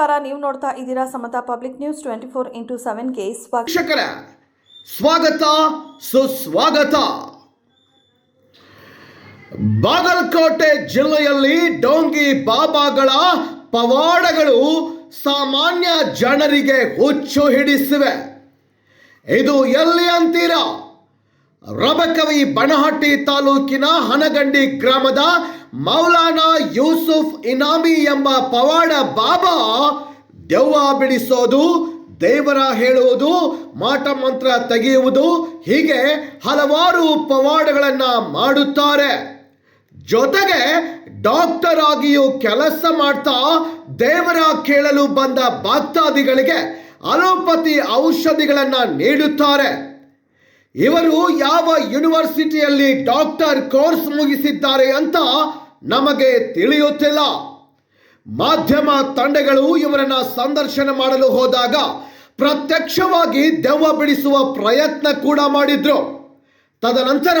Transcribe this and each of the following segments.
ನಮಸ್ಕಾರ. ನೀವು ನೋಡ್ತಾ ಇದ್ದೀರಾ Samata public news twenty four into ಸೆವೆನ್ಗೆ ಸ್ವಾಗತ. ಸ್ವಾಗತ, ಸುಸ್ವಾಗತ. ಬಾಗಲಕೋಟೆ ಜಿಲ್ಲೆಯಲ್ಲಿ ಡೋಂಗಿ ಬಾಬಾಗಳ ಪವಾಡಗಳು ಸಾಮಾನ್ಯ ಜನರಿಗೆ ಹುಚ್ಚು ಹಿಡಿಸಿವೆ. ಇದು ಎಲ್ಲಿ ಅಂತೀರಾ? ರಬಕವಿ ಬನಹಟ್ಟಿ ತಾಲೂಕಿನ ಹನಗಂಡಿ ಗ್ರಾಮದ ಮೌಲಾನಾ ಯೂಸುಫ್ ಇನಾಮಿ ಎಂಬ ಪವಾಡ ಬಾಬಾ ದೆವ್ವ ಬಿಡಿಸೋದು, ದೇವರ ಹೇಳುವುದು, ಮಾಟ ಮಂತ್ರ ತೆಗೆಯುವುದು, ಹೀಗೆ ಹಲವಾರು ಪವಾಡಗಳನ್ನು ಮಾಡುತ್ತಾರೆ. ಜೊತೆಗೆ ಡಾಕ್ಟರ್ ಆಗಿಯೂ ಕೆಲಸ ಮಾಡ್ತಾ ದೇವರ ಕೇಳಲು ಬಂದ ಭಕ್ತಾದಿಗಳಿಗೆ ಅಲೋಪತಿ ಔಷಧಿಗಳನ್ನು ನೀಡುತ್ತಾರೆ. ಇವರು ಯಾವ ಯೂನಿವರ್ಸಿಟಿಯಲ್ಲಿ ಡಾಕ್ಟರ್ ಕೋರ್ಸ್ ಮುಗಿಸಿದ್ದಾರೆ ಅಂತ ನಮಗೆ ತಿಳಿಯುತ್ತಿಲ್ಲ. ಮಾಧ್ಯಮ ತಂಡಗಳು ಇವರನ್ನ ಸಂದರ್ಶನ ಮಾಡಲು ಹೋದಾಗ ಪ್ರತ್ಯಕ್ಷವಾಗಿ ದೆವ್ವ ಬಿಡಿಸುವ ಪ್ರಯತ್ನ ಕೂಡ ಮಾಡಿದ್ರು. ತದನಂತರ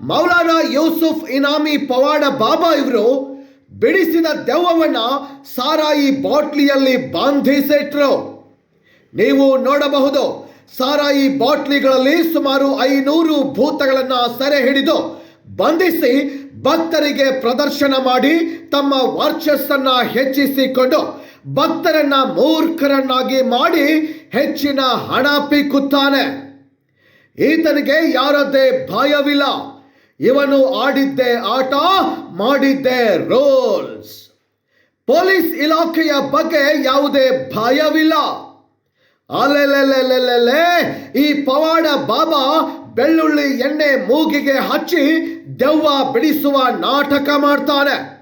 ಮೌಲಾನಾ ಯೂಸುಫ್ ಇನಾಮಿ ಪವಾಡ ಬಾಬಾ ಇವರು ಬಿಡಿಸಿದ ದೆವ್ವವನ್ನ ಸಾರಾಯಿ ಬಾಟ್ಲಿಯಲ್ಲಿ ಬಾಂಧಿಸಿಟ್ರು. ನೀವು ನೋಡಬಹುದು ಸಾರಾಯಿ ಬಾಟ್ಲಿಗಳಲ್ಲಿ ಸುಮಾರು ಐನೂರು ಭೂತಗಳನ್ನು ಸೆರೆ ಹಿಡಿದು ಬಂಧಿಸಿ ಭಕ್ತರಿಗೆ ಪ್ರದರ್ಶನ ಮಾಡಿ ತಮ್ಮ ವರ್ಚಸ್ಸನ್ನು ಹೆಚ್ಚಿಸಿಕೊಂಡು ಭಕ್ತರನ್ನ ಮೂರ್ಖರನ್ನಾಗಿ ಮಾಡಿ ಹೆಚ್ಚಿನ ಹಣ ಪೀಕುತ್ತಾನೆ. ಈತನಿಗೆ ಯಾರದ್ದೇ ಭಯವಿಲ್ಲ. ಇವನು ಆಡಿದ್ದೇ ಆಟ, ಮಾಡಿದ್ದೇ ರೋಲ್ಸ್. ಪೊಲೀಸ್ ಇಲಾಖೆಯ ಬಗ್ಗೆ ಯಾವುದೇ ಭಯವಿಲ್ಲ. ಅಲೆಲೆಲೆಲೆಲೆಲೆ ಈ ಪವಾಡ ಬಾಬಾ ಬೆಳ್ಳುಳ್ಳಿ ಎಣ್ಣೆ ಮೂಗಿಗೆ ಹಚ್ಚಿ ದೆವ್ವ ಬಿಡಿಸುವ ನಾಟಕ ಮಾಡ್ತಾನೆ.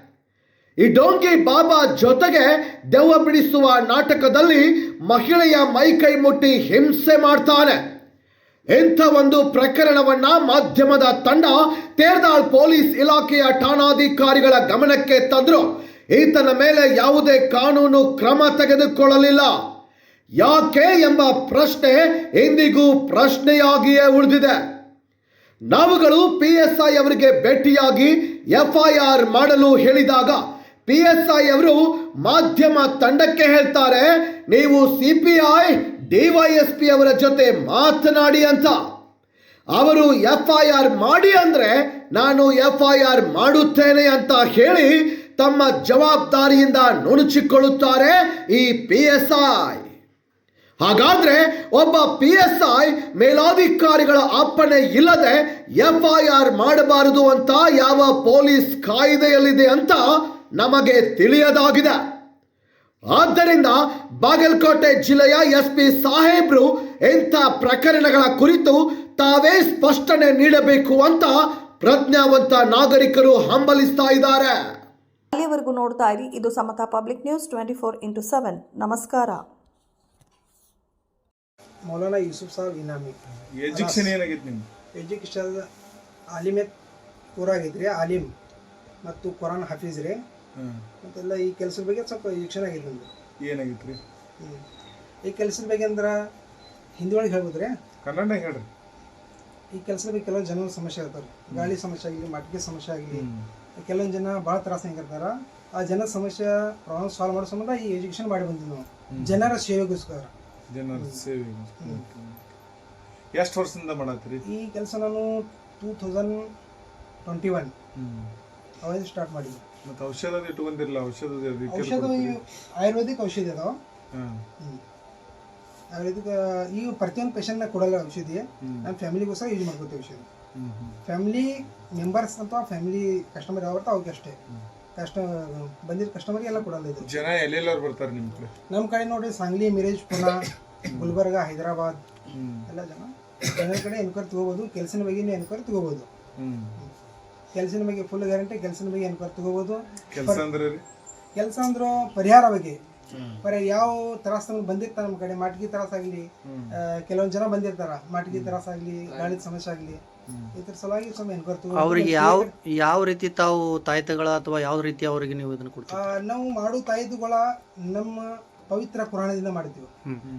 ಈ ಡೋಂಗಿ ಬಾಬಾ ಜೊತೆಗೆ ದೆವ್ವ ಬಿಡಿಸುವ ನಾಟಕದಲ್ಲಿ ಮಹಿಳೆಯ ಮೈಕೈ ಮುಟ್ಟಿ ಹಿಂಸೆ ಮಾಡ್ತಾನೆ. ಇಂಥ ಒಂದು ಪ್ರಕರಣವನ್ನ ಮಾಧ್ಯಮದ ತಂಡ ತೇರ್ದಾಳ್ ಪೊಲೀಸ್ ಇಲಾಖೆಯ ಠಾಣಾಧಿಕಾರಿಗಳ ಗಮನಕ್ಕೆ ತಂದ್ರು. ಈತನ ಮೇಲೆ ಯಾವುದೇ ಕಾನೂನು ಕ್ರಮ ತೆಗೆದುಕೊಳ್ಳಲಿಲ್ಲ. ಯಾಕೆ ಎಂಬ ಪ್ರಶ್ನೆ ಇಂದಿಗೂ ಪ್ರಶ್ನೆಯಾಗಿಯೇ ಉಳಿದಿದೆ. ನಾವುಗಳು ಪಿ ಎಸ್ ಐ ಅವರಿಗೆ ಭೇಟಿಯಾಗಿ ಎಫ್ಐಆರ್ ಮಾಡಲು ಹೇಳಿದಾಗ ಪಿ ಎಸ್ ಐ ಅವರು ಮಾಧ್ಯಮ ತಂಡಕ್ಕೆ ಹೇಳ್ತಾರೆ, ನೀವು ಸಿ ಪಿ ಐ ಡಿವೈಎಸ್ಪಿ ಅವರ ಜೊತೆ ಮಾತನಾಡಿ ಅಂತ. ಅವರು ಎಫ್ ಐ ಆರ್ ಮಾಡಿ ಅಂದ್ರೆ ನಾನು ಎಫ್ ಐ ಆರ್ ಮಾಡುತ್ತೇನೆ ಅಂತ ಹೇಳಿ ತಮ್ಮ ಜವಾಬ್ದಾರಿಯಿಂದ ನುಣುಚಿಕೊಳ್ಳುತ್ತಾರೆ ಈ ಪಿ ಎಸ್ ಐ ಹಾಗಾದ್ರೆ ಒಬ್ಬ ಪಿ ಎಸ್ ಐ ಮೇಲಾಧಿಕಾರಿಗಳ ಅಪ್ಪಣೆ ಇಲ್ಲದೆ ಎಫ್ ಐ ಆರ್ ಮಾಡಬಾರದು ಅಂತ ಯಾವ ಪೊಲೀಸ್ ಕಾಯ್ದೆಯಲ್ಲಿದೆ ಅಂತ ನಮಗೆ ತಿಳಿಯದಾಗಿದೆ. ಆದ್ದರಿಂದ ಬಾಗಲಕೋಟೆ ಜಿಲ್ಲೆಯ ಎಸ್ ಪಿ ಸಾಹೇಬ್ರು ಇಂಥ ಪ್ರಕರಣಗಳ ಕುರಿತು ತಾವೇ ಸ್ಪಷ್ಟನೆ ನೀಡಬೇಕು ಅಂತ ಪ್ರಜ್ಞಾವಂತ ನಾಗರಿಕರು ಹಂಬಲಿಸ್ತಾ ಇದ್ದಾರೆ. ಅಲ್ಲಿವರೆಗೂ ನೋಡ್ತಾ ಇರಿ, ಇದು Samata public news twenty four into seven. ನಮಸ್ಕಾರ. ಮೌಲಾನಾ ಯೂಸುಫ್ ಸಾಬ್ ಇನಾಮಿ. ಎಜುಕೇಶನ್ ಏನಾಗಿತ್ತು ನಿಮ್ಮ ಎಜುಕೇಶನ್ ಆಲಿಮೆ ಊರಾಗಿದ್ರಿ ಆಲಿಮ್ ಮತ್ತು ಕುರಾನ್ ಹಫೀಜ್ ರೀ. ಮತ್ತೆಲ್ಲ ಈ ಕೆಲಸದ ಬಗ್ಗೆ ಸ್ವಲ್ಪ ಎಜುಕೇಶನ್ ಆಗೈತೆ ನಮ್ದು. ಏನಾಗಿತ್ತು ರೀ? ಈ ಕೆಲಸದ ಬಗ್ಗೆ ಅಂದ್ರೆ ಹಿಂದಿ ಒಳಗೆ ಹೇಳ್ಬೋದ್ರಿ? ಕನ್ನಡ ಹೇಳ್ರಿ. ಈ ಕೆಲಸದ ಬಗ್ಗೆ ಕೆಲವೊಂದು ಜನರ ಸಮಸ್ಯೆ ಇರ್ತಾರೆ ಗಾಳಿ ಸಮಸ್ಯೆ ಆಗಲಿ ಮಟ್ಟಿಗೆ ಸಮಸ್ಯೆ ಆಗಲಿ ಕೆಲವೊಂದು ಜನ ಭಾಳ ತ್ರಾಸ ಹೆಂಗಿರ್ತಾರ ಆ ಜನ ಸಮಸ್ಯೆ ಪ್ರಾಬ್ಲಮ್ ಸಾಲ್ವ್ ಮಾಡೋ ಸಂಬಂಧ ಈ ಎಜುಕೇಷನ್ ಮಾಡಿ ಬಂದಿವಿ ನಾವು. ಜನರ ಸೇವೆಗೋಸ್ಕರ. ಜನರ ಸೇವೆ ಎಷ್ಟು ವರ್ಷದಿಂದ ಮಾಡತ್ತೀರಿ? ಈ ಕೆಲಸ ನಾನು ಟೂ ತೌಸಂಡ್ ಟ್ವೆಂಟಿ ಒನ್ ಅವಾಗ ಸ್ಟಾರ್ಟ್ ಮಾಡಿದ್ವಿ ಮತ್ತು ಔಷಧ ಇಟ್ಕೊಂಡಿರಲ್ಲ ಔಷಧ ಔಷಧ ಆಯುರ್ವೇದಿಕ್ ಔಷಧಿ ಅದಾವ ಆಯುರ್ವೇದಿಕ್ ಈ ಪ್ರತಿಯೊಂದು ಪೇಷಂಟ್ನ ಕೊಡಲ್ಲ ಔಷಧಿ. ನಮ್ಮ ಫ್ಯಾಮಿಲಿಗೋಸ್ಕರ ಯೂಸ್ ಮಾಡ್ಕೋತೀವಿ ಔಷಧಿ. ಫ್ಯಾಮಿಲಿ ಮೆಂಬರ್ಸ್ ಅಥವಾ ಫ್ಯಾಮಿಲಿ ಕಸ್ಟಮರ್ ಯಾವ ಅವಕ್ಕೆ ಅಷ್ಟೇ. ಕಷ್ಟ ಬಂದಿದ್ದ ಕಸ್ಟಮರ್ ಎಲ್ಲ ಕೊಡಲ್ಲ ಇದು. ಜನ ಎಲ್ಲೆಲ್ಲವ್ರು ಬರ್ತಾರೆ ನಿಮ್ಮ ಕಡೆ? ನಮ್ಮ ಕಡೆ ನೋಡಿ ಸಾಂಗ್ಲಿ ಮಿರೇಜ್ ಪುನಾ ಗುಲ್ಬರ್ಗ ಹೈದರಾಬಾದ್ ಎಲ್ಲ ಜನ ಜನರ ಕಡೆ ಎನ್ಕ್ವೈರಿ ತಗೋಬೋದು ಕೆಲಸನ ಬಗ್ಗೆ ಎನ್ಕ್ವೈರಿ ತಗೋಬೋದು. ಕೆಲಸನ ಬಗ್ಗೆ ಫುಲ್ ಗ್ಯಾರಂಟಿ ಕೆಲಸನ ಬಗ್ಗೆ ಎನ್ಕ್ವೈರಿ ತಗೋಬೋದು. ಕೆಲಸ ಅಂದ್ರೆ ಕೆಲಸ ಅಂದ್ರೆ ಪರಿಹಾರ ಬಗ್ಗೆ. ಪರ ಯಾವ ತ್ರಾಸ ನಮ್ಗೆ ಬಂದಿರ್ತಾರ ನಮ್ಮ ಕಡೆ ಮಾಟಿಗೆ ತ್ರಾಸ ಆಗಲಿ ಕೆಲವೊಂದು ಜನ ಬಂದಿರ್ತಾರ ಮಾಟಿಗೆ ತ್ರಾಸ ಆಗಲಿ ಗಾಳಿದ ಸಮಸ್ಯೆ ಆಗಲಿ. ಇದ್ರ ಸಲುವಾಗಿ ಅವ್ರಿಗೆ ಯಾವ ಯಾವ ರೀತಿ ತಾವು ತಾಯ್ತಗಳ ಅಥವಾ ಯಾವ ರೀತಿ ಅವರಿಗೆ ನೀವು ಇದನ್ನ ಕೊಡ್ತೀವಿ ನಾವು ಮಾಡು ತಾಯಿದುಗಳ ನಮ್ಮ ಪವಿತ್ರ ಪುರಾಣದಿಂದ ಮಾಡ್ತೀವಿ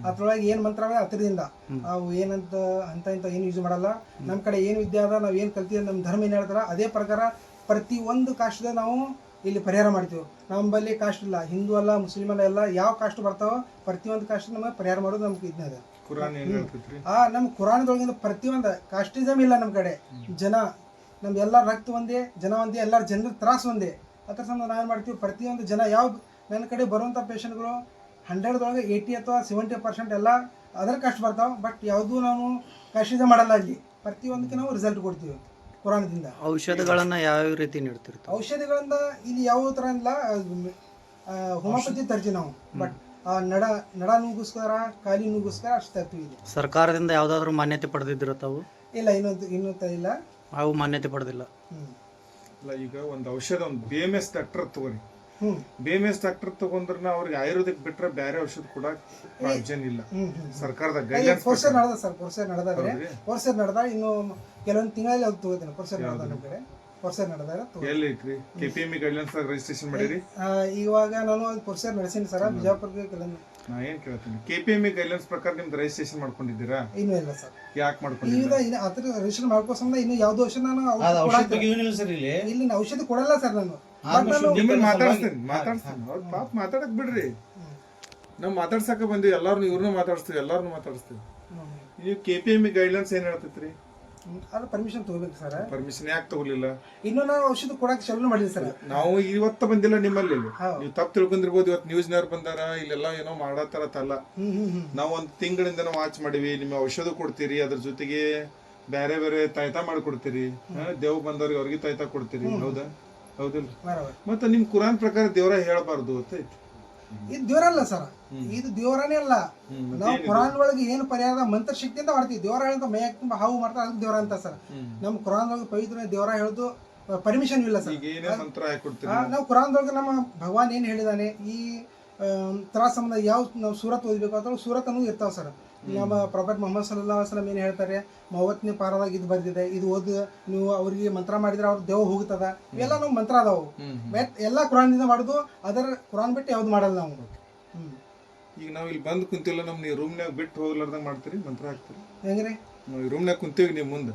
ಅದ್ರೊಳಗೆ ಏನ್ ಮಂತ್ರ ಅಂದ್ರೆ ಹತ್ರದಿಂದ ನಾವು ಏನಂತ ಅಂತ ಇಂತ ಏನು ಯೂಸ್ ಮಾಡಲ್ಲ. ನಮ್ಮ ಕಡೆ ಏನು ವಿದ್ಯೆ ಅದ ನಾವ್ ಏನ್ ಕಲ್ತೀವಿ ನಮ್ಮ ಧರ್ಮ ಏನ್ ಹೇಳ್ತಾರ ಅದೇ ಪ್ರಕಾರ ಪ್ರತಿ ಒಂದು ಕಾಷ್ಟದ ನಾವು ಇಲ್ಲಿ ಪರಿಹಾರ ಮಾಡ್ತೀವಿ. ನಮ್ಮಲ್ಲಿ ಕಾಸ್ಟ್ ಇಲ್ಲ ಹಿಂದೂ ಅಲ್ಲ ಮುಸ್ಲಿಮ್ ಅಲ್ಲ ಎಲ್ಲ ಯಾವ ಕಾಸ್ಟ್ ಬರ್ತಾವೋ ಪ್ರತಿಯೊಂದು ಕಾಸ್ಟ್ ನಮಗೆ ಪರಿಹಾರ ಮಾಡೋದು ನಮ್ಗೆ ಇದನ್ನ ಇದೆ ಹೇಳ್ತೈತ್ರಿ ಆ ನಮ್ಮ ಕುರಾನದೊಳಗಿನ ಪ್ರತಿಯೊಂದು ಕಾಸ್ಟಿಸಮ್ ಇಲ್ಲ ನಮ್ಮ ಕಡೆ. ಜನ ನಮ್ಮ ಎಲ್ಲ ರಕ್ತ ಒಂದೇ ಜನ ಒಂದೇ ಎಲ್ಲರ ಜನರ ತ್ರಾಸ ಒಂದೇ. ಅದ್ರ ಸಂಬಂಧ ನಾವು ಏನು ಮಾಡ್ತೀವಿ ಪ್ರತಿಯೊಂದು ಜನ ಯಾವ ನನ್ನ ಕಡೆ ಬರುವಂಥ ಪೇಷಂಟ್ಗಳು ಹಂಡ್ರೆಡ್ದೊಳಗೆ ಏಯ್ಟಿ ಅಥವಾ ಸೆವೆಂಟಿ ಪರ್ಸೆಂಟ್ ಎಲ್ಲ ಅದರ ಕಷ್ಟ ಬರ್ತಾವೆ. ಬಟ್ ಯಾವುದೂ ನಾವು ಕಷ್ಟ ಮಾಡಲ್ಲ ಅಲ್ಲಿ ಪ್ರತಿಯೊಂದಕ್ಕೆ ನಾವು ರಿಸಲ್ಟ್ ಕೊಡ್ತೀವಿ ಕುರಾನದಿಂದ. ಔಷಧಗಳನ್ನ ಯಾವ ರೀತಿ ನೀಡ್ತಿರ್ತೀವಿ? ಔಷಧಿಗಳಿಂದ ಇಲ್ಲಿ ಯಾವ ಥರ ಇಲ್ಲ. ಹೋಮಿಯೋಪತಿ ತರ್ತೀವಿ ನಾವು. ಬಟ್ ನಡ ನಡ ನುಗ್ಗಿಸ್ತಾರ ಖಾಲಿ ಅಷ್ಟು ಇಲ್ಲಿ ಸರ್ಕಾರದಿಂದ ಯಾವ್ದಾದ್ರು ಮಾನ್ಯತೆ ಪಡೆದಿದ್ದೀರ ತಾವು ಇಲ್ಲ ಇನ್ನೊಂದು ಇನ್ನೂ ಇಲ್ಲ. ಅವು ಮಾನ್ಯತೆ ಪಡೆದಿಲ್ಲ. ಹ್ಞೂ ಅಲ್ಲ ಈಗ ಒಂದು ಔಷಧ ಒಂದು ಬಿ ಎಂ ಎಸ್ ಡಾಕ್ಟರ್ ತಗೋರಿ ಹ್ಞೂ ಬಿ ಎಂ ಎಸ್ ಡಾಕ್ಟರ್ ತಗೊಂಡ್ರೆ ಅವ್ರಿಗೆ ಆಯುರ್ವೇದಿಕ್ ಬಿಟ್ರೆ ಬೇರೆ ಔಷಧ ಕೂಡ ಪ್ರಾವಿಷನ್ ಇಲ್ಲ. ಹ್ಞೂ ಹ್ಞೂ ಸರ್ಕಾರದ ಗೈಡ್ಲೈನ್ಸ್ ನಡೆದ ಸರ್ ಫೋರ್ಸರ್ ನಡೆದ? ಫೋರ್ಸರ್ ನಡೆದ ಇನ್ನು ಕೆಲವೊಂದು ತಿಂಗಳಲ್ಲಿ ಅದು ತಗೋತೀನಿ ಫೋರ್ಸರ್ ನಡೆದ ನಮ್ಮ ಕಡೆ. ಫೋರ್ಸರ್ ನಡೆದಾಗ ಎಲ್ಲಿ ಐತ್ರಿ? K P M guidelines registration ಮಾಡಿರಿ? ಆ, ಇವಾಗ ನಾನು ಅದು ನಡೆಸಿನಿ ನಡೆಸೀನಿ ಸರ್ ಬಿಜಾಪುರ ಕೆಲವೊಂದು ನಾ ಏನ್ ಕೇಳ್ತೀನಿ? ಕೆ ಪಿ ಎಂ ಗೈಡ್ಲೈನ್ಸ್ ಪ್ರಕಾರ ನಿಮ್ದು ರಿಜಿಸ್ಟ್ರೇಷನ್ ಮಾಡ್ಕೊಂಡಿದ್ದೀರಾ? ಇನ್ನೂ ಇಲ್ಲ ಸರ್. ಯಾಕೆ ಮಾಡ್ಕೊಂಡಿದ್ದೀರಾ ಈಗ ಇನ್ನು ಅದ್ರ ರಿಜಿಸ್ಟರ್ ಮಾಡ್ಕೋ ಸಂಬಂಧ ಇನ್ನು ಯಾವ್ದು ಔಷಧ ನಾನು ಔಷಧ ಕೊಡಾಕ- ಸರ್ ಇಲ್ಲಿ. ಇಲ್ಲಿ ನಾನು ಔಷಧಿ ಕೊಡಲ್ಲ ಸರ್ ನಾನು. ಬಟ್ ನಾನು ನಿಮ್ಮನ್ನ ಮಾತಾಡ್ಸ್ತೀನಿ ಮಾತಾಡ್ಸ್ತೀನಿ. ಅವ್ರ ಪಾಪ ಮಾತಾಡಕ್ ಬಿಡ್ರಿ. ನಾವು ಮಾತಾಡ್ಸಕ ಬಂದಿವಿ ಎಲ್ಲಾರು ಇವ್ರನ್ನೂ ಮಾತಾಡಿಸ್ತೀವಿ ಎಲ್ಲಾರ್ನು ಮಾತಾಡಿಸ್ತೀವಿ. ಹ್ಮ್. ನೀವು ಕೆ ಪಿ ಎಂ ಗೈಡ್ಲೈನ್ಸ್ ಏನ್ ಹೇಳ್ತೈತ್ರಿ. ಅದು ಪರ್ಮಿಷನ್ ತಗೋಬೇಕು ಸರ್ ಪರ್ಮಿಷನ್ ಯಾಕೆ ತಗೊಲಿಲ್ಲ? ಇನ್ನು ನಾನು ಔಷಧ ಕೊಡಕ್ಕೆ ಚಾಲೂ ಮಾಡಿಲ್ಲ ಸರ್ ನಾವು ಇವತ್ತ ಬಂದಿಲ್ಲ ನಿಮ್ಮಲ್ಲಿ. ನೀವು ತಪ್ಪು ತಿಳ್ಕೊಂಡಿರ್ಬೋದು ಇವತ್ತು ನ್ಯೂಸ್ನವ್ರು ಬಂದಾರ ಇಲ್ಲೆಲ್ಲ ಏನೋ ಮಾಡತ್ತಾರತ್ತಲ್ಲ ತಲ್ಲ. ನಾವು ಒಂದು ತಿಂಗಳಿಂದ ವಾಚ್ ಮಾಡಿವಿ ನಿಮ್ಮ ಔಷಧ ಕೊಡ್ತೀರಿ ಅದ್ರ ಜೊತೆಗೆ ಬೇರೆ ಬೇರೆ ತಾಯ್ತ ಮಾಡ್ಕೊಡ್ತೀರಿ. ದೇವ್ ಬಂದವ್ರಿಗೆ ಅವ್ರಿಗೆ ತಾಯ್ತ ಕೊಡ್ತೀರಿ. ಹೌದಾ? ಹೌದಿಲ್ಲ ಮತ್ತೆ ನಿಮ್ ಕುರಾನ್ ಪ್ರಕಾರ ದೇವರ ಹೇಳಬಾರ್ದು ಗೊತ್ತೈತಿ? ಇದು ದೇವರಲ್ಲ ಸರ್. ಇದು ದೇವರನೇ ಅಲ್ಲ. ನಾವು ಕುರಾನ್ ಒಳಗೆ ಏನು ಪರಿಹಾರ ಮಂತ್ರ ಶಕ್ತಿಯಿಂದ ಮಾಡ್ತೀವಿ. ದೇವರ ಅಂತ ಮೈಯಾಗ ತುಂಬಾ ಹಾವು ಮಾಡ್ತಾರೆ ಅದಕ್ಕೆ ದೇವರ ಅಂತ ಸರ್. ನಮ್ಮ ಕುರಾನ್ ಒಳಗೆ ಪವಿತ್ರ ದೇವರ ಹೇಳುದು ಪರ್ಮಿಷನ್ ಇಲ್ಲ ಸರ್. ಈಗ ಕುರಾನ್ ನಾವು? ಕುರಾನ್ದೊಳಗೆ ನಮ್ಮ ಭಗವಾನ್ ಏನು ಹೇಳಿದಾನೆ ಈ ತ್ರಾಸ ಸಂಬಂಧ ಯಾವ ನಾವು ಸೂರತ್ ಓದಬೇಕು ಅಥವಾ ಸೂರತ್ ಅನ್ನೋದು ಇರ್ತಾವೆ ಸರ್. ನಮ್ಮ ಪ್ರೊಫೆಟ್ ಮೊಹಮ್ಮದ್ ಸಲ್ಲಾ ವಸಲಂ ಏನು ಹೇಳ್ತಾರೆ? ಮೂವತ್ತನೇ ಪಾರದಾಗ ಇದು ಬರ್ದಿದೆ ಇದು ಓದಿ ನೀವು ಅವ್ರಿಗೆ ಮಂತ್ರ ಮಾಡಿದ್ರೆ ಅವ್ರ ದೇವ ಹೋಗ್ತದ ಇವೆಲ್ಲ ನಾವು ಮಂತ್ರ ಅದಾವು. ಎಲ್ಲ ಕುರಾನ್ದಿಂದ ಮಾಡುದು ಅದರ ಕುರಾನ್ ಬಿಟ್ಟು ಯಾವ್ದು ಮಾಡಲ್ಲ ನಾವು. ಹ್ಮ್. ಈಗ ನಾವು ಇಲ್ಲಿ ಬಂದು ಕುಂತಿಲ್ಲ ನಮ್ ನೀವು ರೂಮ್ನಾಗ ಬಿಟ್ಟು ಹೋಗ್ಲಾರ್ದಂಗ ಮಾಡ್ತೀರಿ ಮಂತ್ರ ಹಾಕ್ತೀರಿ? ಹೆಂಗ್ರಿ? ನಾವು ರೂಮ್ನಾಗ ಕುಂತೀವಿ ನಿಮ್ಮ ಮುಂದೆ.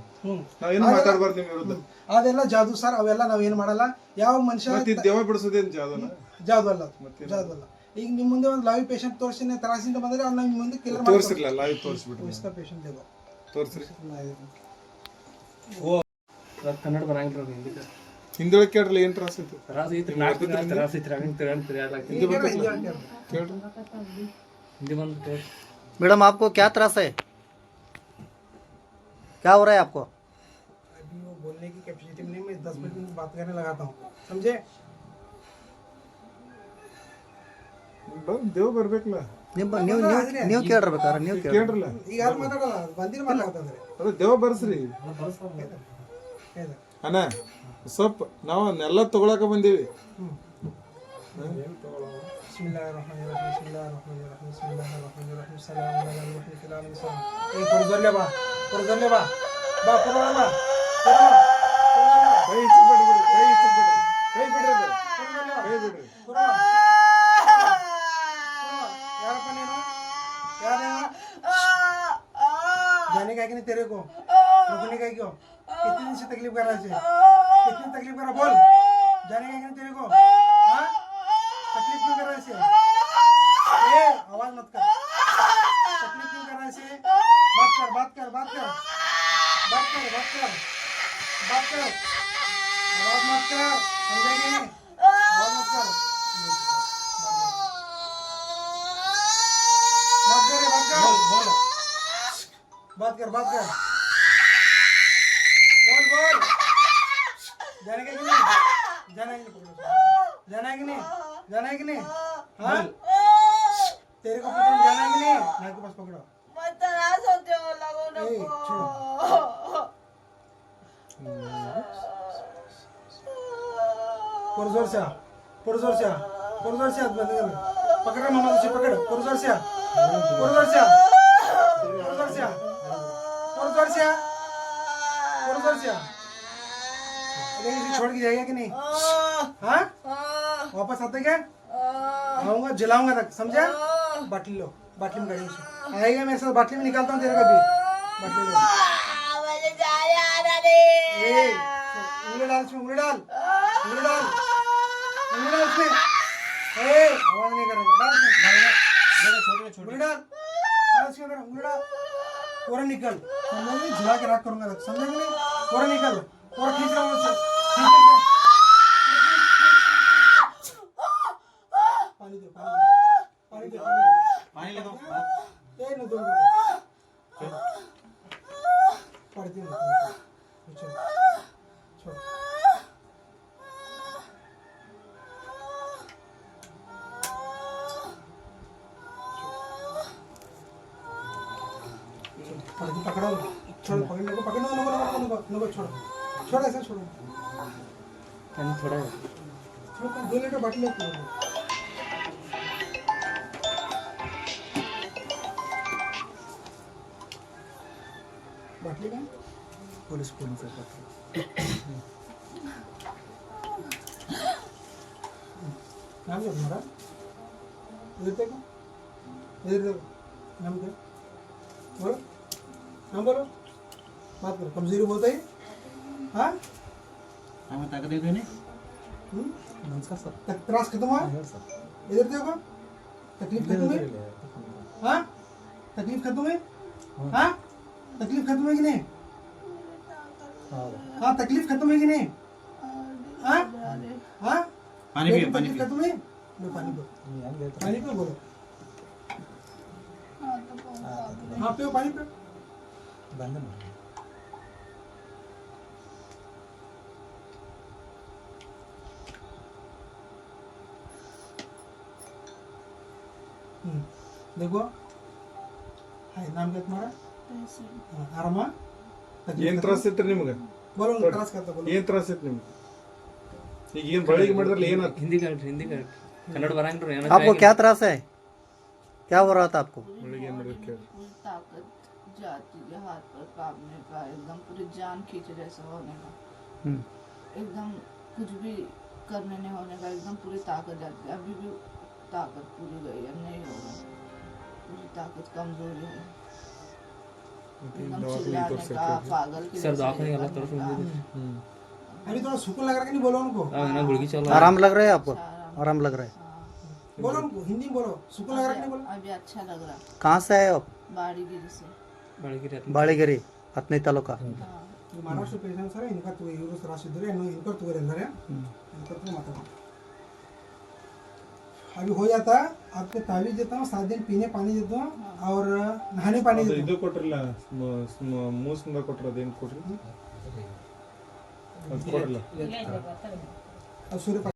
ನಾವೇನು ಮಾತಾಡ್ಬಾರ್ದು ನಿಮ್ಮ ವಿರುದ್ಧ. ಅದೆಲ್ಲ ಜಾದು ಸರ್ ಅವೆಲ್ಲ ನಾವೇನು ಮಾಡಲ್ಲ. ಯಾವ ಮನುಷ್ಯ ದೇವ ಬಿಡಿಸೋದೇನು ಜಾದು ಜಾದು ಅಲ್ಲ. ಜಾದು ಅಲ್ಲ. ಈಗ ನಿಮ್ಮ ಮುಂದೆ ಒಂದು ಲೈವ್ ಪೇಷಂಟ್ ತೋರಿಸಿನ ತ್ರಾಸಿಂದ ಬಂದ್ರೆ ಅವ್ನು ನಿಮ್ಮ ಮುಂದೆ ಕಿಲ್ಲರ್ ತೋರಿಸಿರ್ಲ ಲೈವ್ ತೋರಿಸ್ಬಿಟ್ರಿ ಉಳಿಸ್ಕೊ ಪೇಷಂಟ್ ದೇವ ತೋರಿಸ್ರಿ ಕನ್ನಡ ಬರಂಗಿಲ್ಲ ಹಿಂದಿ ಹಿಂದೊಳಗೆ ಕೇಳ್ರಲ್ಲ ಏನ್ ತ್ರಾಸ ಐತಿ ತ್ರಾಸ ಐತ್ರಿ ನಾಲ್ಕು ದಿನ ತ್ರಾಸ ಐತ್ರಿ ಹಂಗೆ ತಿರ್ಗಾಡ್ತೀರಿ ಅಲ್ಲ ಹಿಂದಿ ಬರ್ತೈತಲ್ಲ? ಕೇಳ್ರಿ ಹಿಂದಿ ಬಂದು ತೋರ್ಸಿ. मैडम आपको क्या त्रास है क्या हो रहा है आपको अभी वो बोलने की कैपेसिटी में नहीं मैं दस मिनट में बात करने लगाता हूँ समझे ಬ- ದೇವ್ ಬರ್ಬೇಕಲ್ಲ ನೀವು ನೀವು ನೀವು ನೀವು ಕೇಳಿರ್ಬೇಕಾದ್ರೆ ನೀವು ಕೇಳಿ ಕೇಳ್ರಲ್ಲ ಈಗ ಯಾರು ಮಾತಾಡಲ್ಲ ಬಂದಿನ ಮಾತಾಡ್ತಾರೆ ಅದ ದೇವ ಬರ್ಸ್ರಿ ಅಣ್ಣ ಸ್ವಲ್ಪ ನಾವು ನೆಲ್ಲ ತಗೊಳಕ ಬಂದೀವಿ بسم الله الرحمن الرحيم بسم الله الرحمن الرحيم بسم الله الرحمن الرحيم سلام على المرسلين في العالمين سلام ايه ಪುರದಲ್ಲೇ ಬಾ ಪುರದಲ್ಲೇ ಬಾ ಬಾ ಪುರ ಬಾ कर बात कर बात कर। बात कर बात कर। बात कर। आवाज़ मत कर समझा कि नहीं। आवाज़ मत कर। बात कर बात कर। बोल बात कर बात कर। बोल बोल। जाने का नहीं? जाना कि नहीं? पकड़ो जाना कि नहीं? जाना कि नहीं? हाँ? तेरे को जाना कि नहीं? नाक के पास पकड़ो। ए, छोड़ो पुर ज़ोर से आ, पुर ज़ोर से आ, पुर ज़ोर से हाथ बंद कर पकड़ रहा मामा तुझे पकड़ पुर ज़ोर से आ, पुर ज़ोर से आ, पुर ज़ोर से आ, पुर ज़ोर से आ, पुर ज़ोर से आ। लेकिन इसे छोड़ के जाएगा कि नहीं हाँ वापस आते क्या आऊँगा जलाऊँगा तक समझा बाटली लो बाटली में गाड़ी से आएगा मेरे साथ बाटली में निकालता हूँ तेरे का भी। बाटली ए, उंगली डाल इसमें उंगली डाल। उंगली डाल। उंगली डाल उसमें। ए आवाज़ नहीं करेगा डाल उसमें। उंगली डाल। डाल अंदर उंगली डाल। पूरा निकल। समझ में झुला के रख करूँगा। समझ में पूरा निकल। पूरा खींच रहा हूँ खींच के पकड़ छोड़ पकड़ने को पकड़ो नको नको नको नको छोड़। छोड़ ऐसा छोड़। पानी थोड़ा है छोड़ दो लीटर बाटली ले बाटली का पुलिस पुलिस से नाम क्या तुम्हारा? इधर देखो। इधर देखो। नाम क्या बोलो। नाम बोलो। बात करो। कमज़ोरी बहुत है हाँ। आम्ही ताकद येतोय ना हम्म? नमस्कार सर। तक- त्रास खत्म हुआ? इधर देखो। तकलीफ़ खत्म हुई? हाँ? तकलीफ़ खत्म हुई? हाँ। तकलीफ़ खत्म हुई कि नहीं? हाँ। तकलीफ़ खत्म हुई कि नहीं? हाँ? हाँ? पाणी पिये, देखो, पाणी खत्म हुई? लो पानी पियो। पानी पियो बोलो। हाँ पियो पानी पियो। हम्म, देखो हाय नाम क्या तुम्हारा हाँ, आरामा तकलीफ ಏನ್ खत्म? ತ್ರಾಸ ಐತ್ರಿ ನಿಮ್ಗೆ बोलो त्रास करता बोलो ಏನ್ ತ್ರಾಸ ಐತಿ ನಿಮ್ಗೆ ಈಗ ಏನ್ ಬಳಿಗೆ ಮಾಡಿದ್ರಲ್ಲ ಏನ हिंदी का हिंदी का कन्नड़ बरांग आपको क्या त्रास है क्या हो रहा था आपको ಬಳಿಗೆ ಏನ್ ಮಾಡಿದ್ರು ಕೇಳಿ पूरी ताकत जाती है हाथ पर कांपने का एकदम पूरी जान खींच जैसा होने का। हम्म। एकदम कुछ भी करने नहीं होने का एकदम पूरी ताकत जाती है। अभी भी ताकत पूरी गई है नहीं होगा पूरी ताकत कमज़ोरी है। एकदम चिल्लाने का पागल की सर, जैसे का तरफ़ अभी थोड़ा सुकून लग रहा है नहीं बोलो उनको? हाँ ना गुड़गी चल आराम लग रहा है आपको? अच्छा, आराम। लग रहा है। हाँ। बोलो उनको हिंदी में बोलो। सुकून लग रहा है नहीं बोलो? अभी अच्छा लग रहा। कहाँ से आए आप? बाड़ी गिरी से। ಬಾಳಿಗೆರಿ ಹತ್ತನೇ ತಾಲೂಕ हाँ ಈ ಮಹಾರಾಷ್ಟ್ರ ಪೇಷಂಟ್ ಸರ್ ಇನ್ಕ ತೂ ಇವರು ರಾಸಿದ್ರೆ ಇನ್ನು इनका तू अंदर है इनका तू माता अभी हो जाता आपको तावीज देता हूँ सात दिन पीने पानी देता हूँ और नहाने पानी ಅದು देता ಇದು ಕೊಟ್ರಲ್ಲ ಮೂಸ್ನಿಂದ ಕೊಟ್ರ ಅದೇನ್ ಕೊಟ್ರಿ ಅದ್ ಕೊಡ್ರಲ್ಲ हूँ और सूर्य